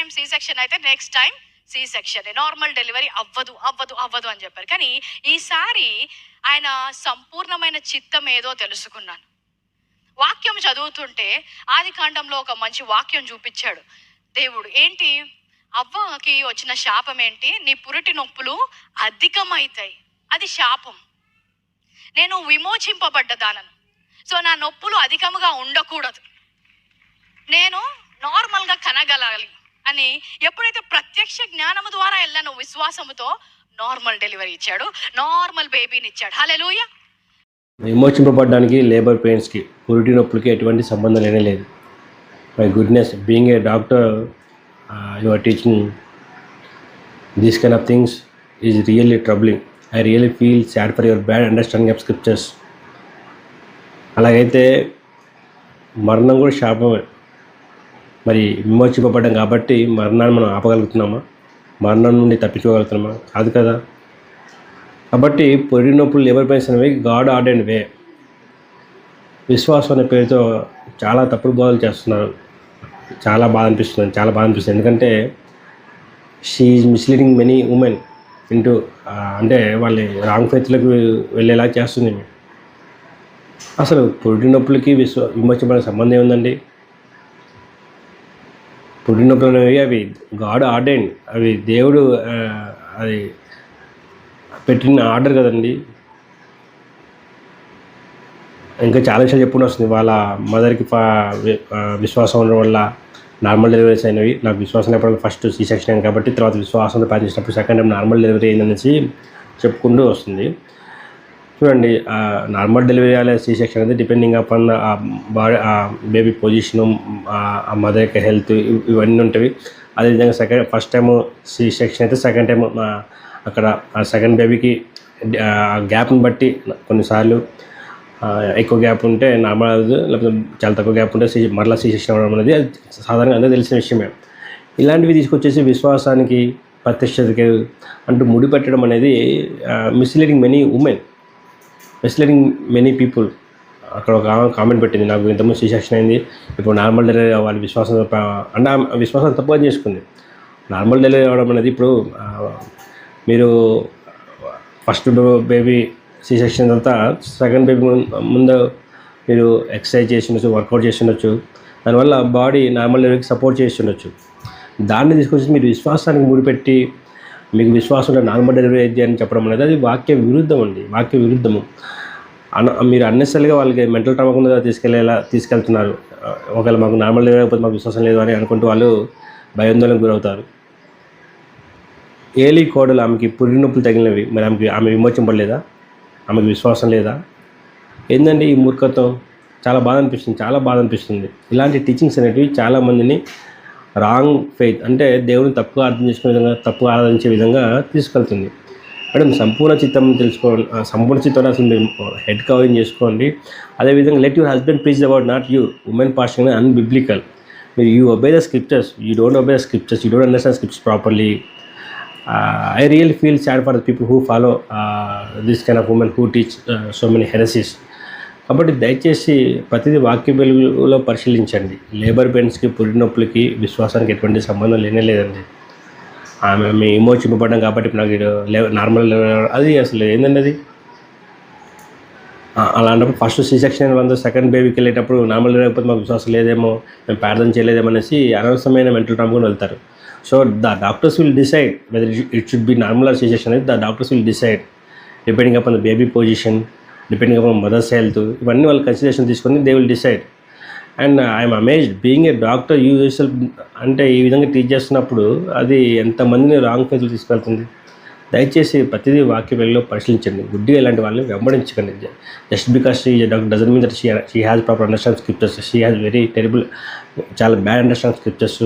Time C section అయితే next time C section normal delivery అవ్వదు అవ్వదు అవ్వదు అని చెప్పారు. కానీ ఈసారి ఆయన సంపూర్ణమైన చిత్తం ఏదో తెలుసుకున్నాను. వాక్యం చదువుతుంటే ఆది కాండంలో ఒక మంచి వాక్యం చూపించాడు. దేవుడు ఏంటి? అవ్వకి వచ్చిన శాపం ఏంటి? నీ పురిటి నొప్పులు అధికమవుతాయి అది శాపం. నేను విమోచింపబడ్డదానను సో నా నొప్పులు అధికముగా ఉండకూడదు. నేను నార్మల్గా కనగలాలి. అని ఎప్పుడైతే ప్రత్యక్ష జ్ఞానము ద్వారా వెళ్ళాను విశ్వాసముతో నార్మల్ డెలివరీ ఇచ్చాడు నార్మల్ బేబీని ఇచ్చాడు. హలెలూయ విమోచింపబడడానికి లేబర్ పెయిన్స్కి పురిటి నొప్పులకి ఎటువంటి సంబంధం లేనే లేదు. My goodness being a doctor your teaching these kind of things is really troubling I really feel sad for your bad understanding of scriptures అలాగైతే మరణం కూడా శాపమే. మరి విమోచింపబడ్డాం కాబట్టి మరణాన్ని మనం ఆపగలుగుతున్నామా? మరణం నుండి తప్పించుకోగలుగుతున్నామా? కాదు కదా. కాబట్టి పొరి నొప్పులు లేబర్ పెయిన్స్ అనేవి గాడ్ ఆర్డ్ అండ్ వే విశ్వాసం అనే పేరుతో చాలా తప్పుడు బోధలు చేస్తున్నారు. చాలా బాధ అనిపిస్తుంది చాలా బాధ అనిపిస్తుంది. ఎందుకంటే she misleading many women into అంటే వాళ్ళ రాంగ్ ఫెత్లకు వెళ్ళేలా చేస్తుంది. అసలు పొడి నొప్పులకి విశ్వ విమోచమైన సంబంధం ఏముందండి? పుట్టినప్పుడు అనేవి అవి గాడ్ ఆర్డర్ అవి దేవుడు అది పెట్టిన ఆర్డర్ కదండి. ఇంకా చాలా విషయాలు చెప్పుకుని వస్తుంది. వాళ్ళ మదర్కి విశ్వాసం ఉండడం వల్ల నార్మల్ డెలివరీస్ అయినవి. నాకు విశ్వాసం లేకపోవడం ఫస్ట్ సీ సెక్షన్ కాబట్టి తర్వాత విశ్వాసంతో పనిచేసినప్పుడు సెకండ్ టైం నార్మల్ డెలివరీ అయిందనేసి చెప్పుకుంటూ వస్తుంది. చూడండి నార్మల్ డెలివరీ అనే సీ సెక్షన్ అయితే డిపెండింగ్ అపాన్ ఆ బాడీ ఆ బేబీ పొజిషను ఆ మదర్ యొక్క హెల్త్ ఇవన్నీ ఉంటాయి అదేవిధంగా second first time C section అయితే సెకండ్ టైం అక్కడ ఆ సెకండ్ బేబీకి గ్యాప్ని బట్టి కొన్నిసార్లు ఎక్కువ గ్యాప్ ఉంటే నార్మల్ లేకపోతే చాలా తక్కువ గ్యాప్ ఉంటే సి మరలా సీ సెక్షన్ అవ్వడం అనేది సాధారణంగా అందరూ తెలిసిన విషయమే. ఇలాంటివి తీసుకొచ్చేసి విశ్వాసానికి ప్రతిష్టతకి అంటూ ముడిపెట్టడం అనేది misleading many women misleading many people అక్కడ ఒక కామెంట్ పెట్టింది నాకు ఇంతకుముందు సి సెక్షన్ అయింది ఇప్పుడు నార్మల్ డెలివరీ అవ్వాలి విశ్వాసం అంటే విశ్వాసం తప్పుగా చేసుకుంది. నార్మల్ డెలివరీ అవ్వడం అనేది ఇప్పుడు మీరు ఫస్ట్ బేబీ సి సెక్షన్ తర్వాత సెకండ్ బేబీ ముందు మీరు ఎక్సర్సైజ్ చేసి ఉండొచ్చు వర్కౌట్ చేసి ఉండొచ్చు. దానివల్ల బాడీ నార్మల్ డెలివరీకి సపోర్ట్ చేసి ఉండొచ్చు. దాన్ని తీసుకొచ్చి మీరు విశ్వాసానికి ముడిపెట్టి మీకు విశ్వాసం ఉంటే డెలివరీ అని చెప్పడం అనేది అది వాక్య విరుద్ధం అండి. వాక్య విరుద్ధము. అన మీరు అన్నెసరిగా వాళ్ళకి మెంటల్ ట్రామా తీసుకెళ్ళేలా తీసుకెళ్తున్నారు. ఒకవేళ మాకు నార్మల్ డెలివరీ మాకు విశ్వాసం లేదు అని అనుకుంటూ వాళ్ళు భయాందోళనకు గురవుతారు. ఏలీ కోడలు ఆమెకి పురి నొప్పులు తగిలినవి. మరి ఆమెకి ఆమె విమోచింపడలేదా ఆమెకు విశ్వాసం లేదా? ఏంటండి ఈ మూర్ఖత్వం? చాలా బాధ అనిపిస్తుంది. చాలా బాధ అనిపిస్తుంది. ఇలాంటి టీచింగ్స్ అనేటివి చాలామందిని రాంగ్ ఫెయిత్ అంటే దేవుని తప్పుగా అర్థం చేసుకునే విధంగా తప్పుగా ఆరాధించే విధంగా తీసుకెళ్తుంది. మేడం సంపూర్ణ చిత్తం తెలుసుకోండి సంపూర్ణ చిత్తం అసలు హెడ్ కవరింగ్ చేసుకోండి. అదేవిధంగా let your husband please about not you women fasting unbiblical మీరు you obey the scriptures you don't obey the scriptures you don't understand scripts properly I real feel sad for the people who follow this kind of women who teach so many heresies కాబట్టి దయచేసి ప్రతిదీ వాక్య వెలుగులో పరిశీలించండి. Labour పెయిన్స్కి పురి నొప్పులకి విశ్వాసానికి ఎటువంటి సంబంధం లేనే లేదండి. ఆమె మీ ఇమోచింపబడ్డం కాబట్టి నాకు నార్మల్ అది అసలు ఏందండి అది? అలాంటప్పుడు ఫస్ట్ సి సెక్షన్ వంద సెకండ్ బేబీకి వెళ్ళేటప్పుడు నార్మల్ లేకపోతే మాకు విశ్వాసం లేదేమో మేము ప్రార్థన చేయలేదేమో అనేసి అనవసరమైన మెంటల్ ట్రామ్ వెళ్తారు. So the doctors will decide whether it should be normal C section అనేది the doctors will decide. Depending upon the baby position depending upon mother's health ఇవన్నీ వాళ్ళు కన్సిడరేషన్ తీసుకొని they will decide and I'm amazed being a doctor you yourself అంటే ఈ విధంగా teach చేస్తున్నప్పుడు అది ఎంతమందిని రాంగ్ ఫేజ్లు తీసుకెళ్తుంది? దయచేసి ప్రతిదీ వాక్య వెలుగులో పరిశీలించండి. గుడ్డిగా ఇలాంటి వాళ్ళని వెంబడించకండి. Just because she doctor doesn't mean that she she has proper understand scriptures she has very terrible చాలా బ్యాడ్ అండర్స్టాండ్ స్క్రిప్చర్స్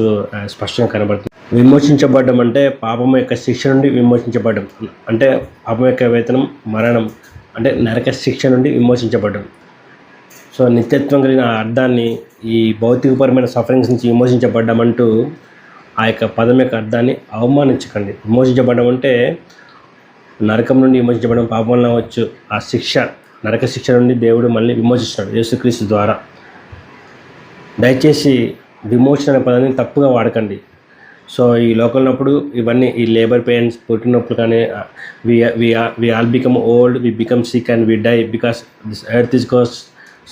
స్పష్టంగా కనబడుతుంది. విమోచించబడడం అంటే పాపం యొక్క శిక్ష నుండి విమోచించబడడం. అంటే పాపం యొక్క వేతనం మరణం. అంటే నరక శిక్ష నుండి విమోచించబడడం. సో నిత్యత్వం కలిగిన అర్థాన్ని ఈ భౌతికపరమైన సఫరింగ్స్ నుంచి విమోచించబడ్డామంటూ ఆ యొక్క పదం యొక్క అర్థాన్ని అవమానించకండి. విమోచించబడడం అంటే నరకం నుండి విమోచించబడడం పాపం అవ్వచ్చు. వచ్చు ఆ శిక్ష నరక శిక్ష నుండి దేవుడు మళ్ళీ విమోచిస్తాడు యేసుక్రీస్తు ద్వారా. దయచేసి విమోచన అనే పదాన్ని తప్పుగా వాడకండి. సో ఈ లోకల్నప్పుడు ఇవన్నీ ఈ లేబర్ పెయిన్స్ పుట్టినప్పుడు కానీ we we all become old we become sick and we die because this earth is goes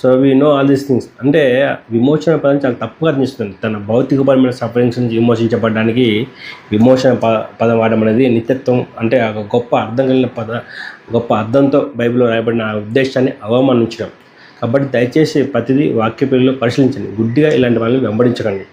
so we know all these things అంటే విమోచన పదం చాలా తప్పుగా అనిపిస్తుంది తన భౌతికపరమైన సఫరింగ్స్ నుంచి విమోచించబడడానికి విమోచన ప పదం వాడడం అనేది నిత్యత్వం. అంటే ఒక గొప్ప అర్థం కలిగిన పద గొప్ప అర్థంతో బైబిల్లో రాయబడిన ఆ ఉద్దేశాన్ని అవమానించడం. కాబట్టి దయచేసి ప్రతిదీ వాక్య పిల్లలు పరిశీలించండి. గుడ్డిగా ఇలాంటి వాళ్ళని వెంబడించకండి.